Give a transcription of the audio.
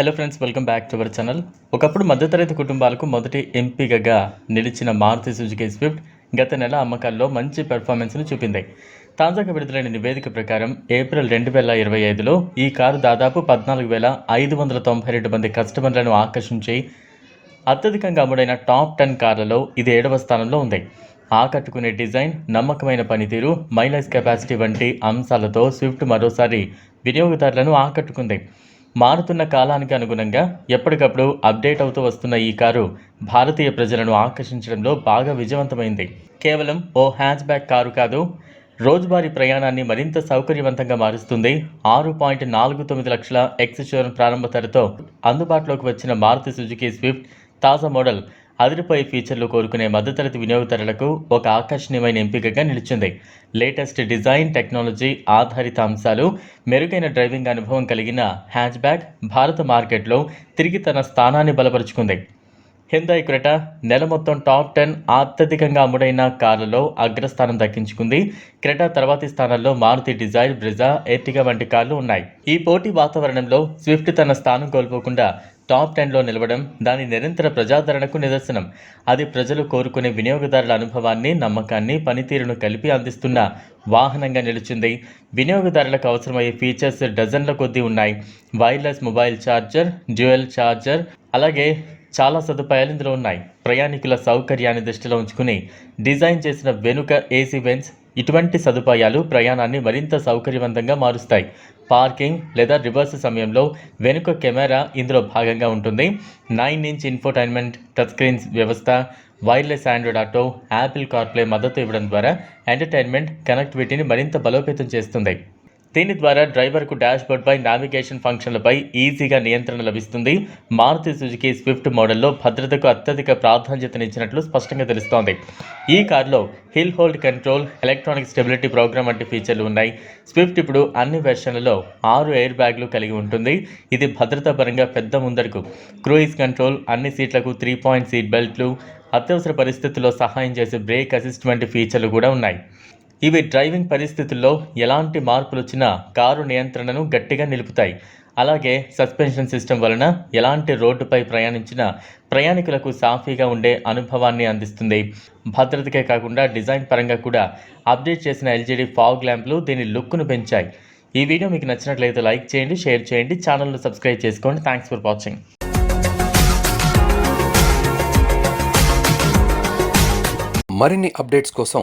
Hello friends welcome back to our channel ఒకప్పుడు మధ్యతరగతి కుటుంబాలకు మొదటి ఎంపికగా నిలిచిన మారుతి సుజుకి స్విఫ్ట్ గత నెల అమ్మకాల్లో మంచి పెర్ఫార్మెన్స్ను చూపింది. తాజాగా విడుదలైన నివేదిక ప్రకారం ఏప్రిల్ రెండు వేల ఇరవై ఐదులో ఈ కారు దాదాపు పద్నాలుగు వేల ఐదు వందల తొంభై రెండు మంది కస్టమర్లను ఆకర్షించి అత్యధికంగా అమ్ముడైన టాప్ టెన్ కార్లలో ఇది ఏడవ స్థానంలో ఉంది. ఆకట్టుకునే డిజైన్ నమ్మకమైన పనితీరు మైలేజ్ కెపాసిటీ వంటి అంశాలతో స్విఫ్ట్ మరోసారి వినియోగదారులను ఆకట్టుకుంది. మారుతున్న కాలానికి అనుగుణంగా ఎప్పటికప్పుడు అప్డేట్ అవుతూ వస్తున్న ఈ కారు భారతీయ ప్రజలను ఆకర్షించడంలో బాగా విజయవంతమైంది. కేవలం ఓ హ్యాచ్ బ్యాక్ కారు కాదు రోజువారీ ప్రయాణాన్ని మరింత సౌకర్యవంతంగా మారుస్తుంది. ఆరు పాయింట్ నాలుగు తొమ్మిది లక్షల ఎక్స్ షోరూమ్ ప్రారంభ ధరతో అందుబాటులోకి వచ్చిన మారుతి సుజుకి స్విఫ్ట్ తాజా మోడల్ అదిరిపోయే ఫీచర్లు కోరుకునే మధ్యతరగతి వినియోగదారులకు ఒక ఆకర్షణీయమైన ఎంపికగా నిలిచింది. లేటెస్ట్ డిజైన్ టెక్నాలజీ ఆధారిత అంశాలు మెరుగైన డ్రైవింగ్ అనుభవం కలిగిన హ్యాచ్ బ్యాగ్ భారత మార్కెట్లో తిరిగి తన స్థానాన్ని బలపరుచుకుంది. హిందాయి క్రెటా నెల మొత్తం టాప్ టెన్ అత్యధికంగా అమ్ముడైన కార్లలో అగ్రస్థానం దక్కించుకుంది. క్రెటా తర్వాతి స్థానాల్లో మారుతి డిజైర్ బ్రిజా ఎర్టిగా వంటి కార్లు ఉన్నాయి. ఈ పోటీ వాతావరణంలో స్విఫ్ట్ తన స్థానం కోల్పోకుండా టాప్ టెన్లో నిలవడం దాని నిరంతర ప్రజాదరణకు నిదర్శనం. అది ప్రజలు కోరుకునే వినియోగదారుల అనుభవాన్ని నమ్మకాన్ని పనితీరును కలిపి అందిస్తున్న వాహనంగా నిలిచింది. వినియోగదారులకు అవసరమయ్యే ఫీచర్స్ డజన్ల కొద్దీ ఉన్నాయి. Wireless mobile charger dual charger అలాగే చాలా సదుపాయాలు ఇందులో ఉన్నాయి. ప్రయాణికుల సౌకర్యాన్ని దృష్టిలో ఉంచుకుని డిజైన్ చేసిన వెనుక ఏసీ వెన్స్ ఇటువంటి సదుపాయాలు ప్రయాణాన్ని మరింత సౌకర్యవంతంగా మారుస్తాయి. పార్కింగ్ లేదా రివర్స్ సమయంలో వెనుక కెమెరా ఇందులో భాగంగా ఉంటుంది. Nine inch infotainment touch screens వ్యవస్థ wireless Android Auto Apple CarPlay మద్దతు ఇవ్వడం ద్వారా ఎంటర్టైన్మెంట్ కనెక్టివిటీని మరింత బలోపేతం చేస్తుంది. దీని ద్వారా డ్రైవర్కు డాష్బోర్డ్పై నావిగేషన్ ఫంక్షన్లపై ఈజీగా నియంత్రణ లభిస్తుంది. మారుతి సుజుకి స్విఫ్ట్ మోడల్లో భద్రతకు అత్యధిక ప్రాధాన్యతనిచ్చినట్లు స్పష్టంగా తెలుస్తోంది. ఈ కారులో hill hold control electronic stability programme వంటి ఫీచర్లు ఉన్నాయి. స్విఫ్ట్ ఇప్పుడు అన్ని వెర్షన్లలో ఆరు ఎయిర్ బ్యాగ్లు కలిగి ఉంటుంది. ఇది భద్రతా పరంగా పెద్ద ముందరకు క్రూయిజ్ కంట్రోల్ అన్ని సీట్లకు త్రీ పాయింట్ సీట్ బెల్ట్లు అత్యవసర పరిస్థితుల్లో సహాయం చేసే బ్రేక్ అసిస్ట్ వంటి ఫీచర్లు కూడా ఉన్నాయి. ఇవి డ్రైవింగ్ పరిస్థితుల్లో ఎలాంటి మార్పులు వచ్చినా కారు నియంత్రణను గట్టిగా నిలుపుతాయి. అలాగే సస్పెన్షన్ సిస్టమ్ వలన ఎలాంటి రోడ్డుపై ప్రయాణించినా ప్రయాణికులకు సాఫీగా ఉండే అనుభవాన్ని అందిస్తుంది. భద్రతకే కాకుండా డిజైన్ పరంగా కూడా అప్డేట్ చేసిన ఎల్జీడీ ఫాగ్ ల్యాంప్లు దీని లుక్ను పెంచాయి. ఈ వీడియో మీకు నచ్చినట్లయితే లైక్ చేయండి షేర్ చేయండి ఛానల్ను సబ్స్క్రైబ్ చేసుకోండి. థ్యాంక్స్ ఫర్ వాచింగ్ మరిన్ని అప్డేట్స్ కోసం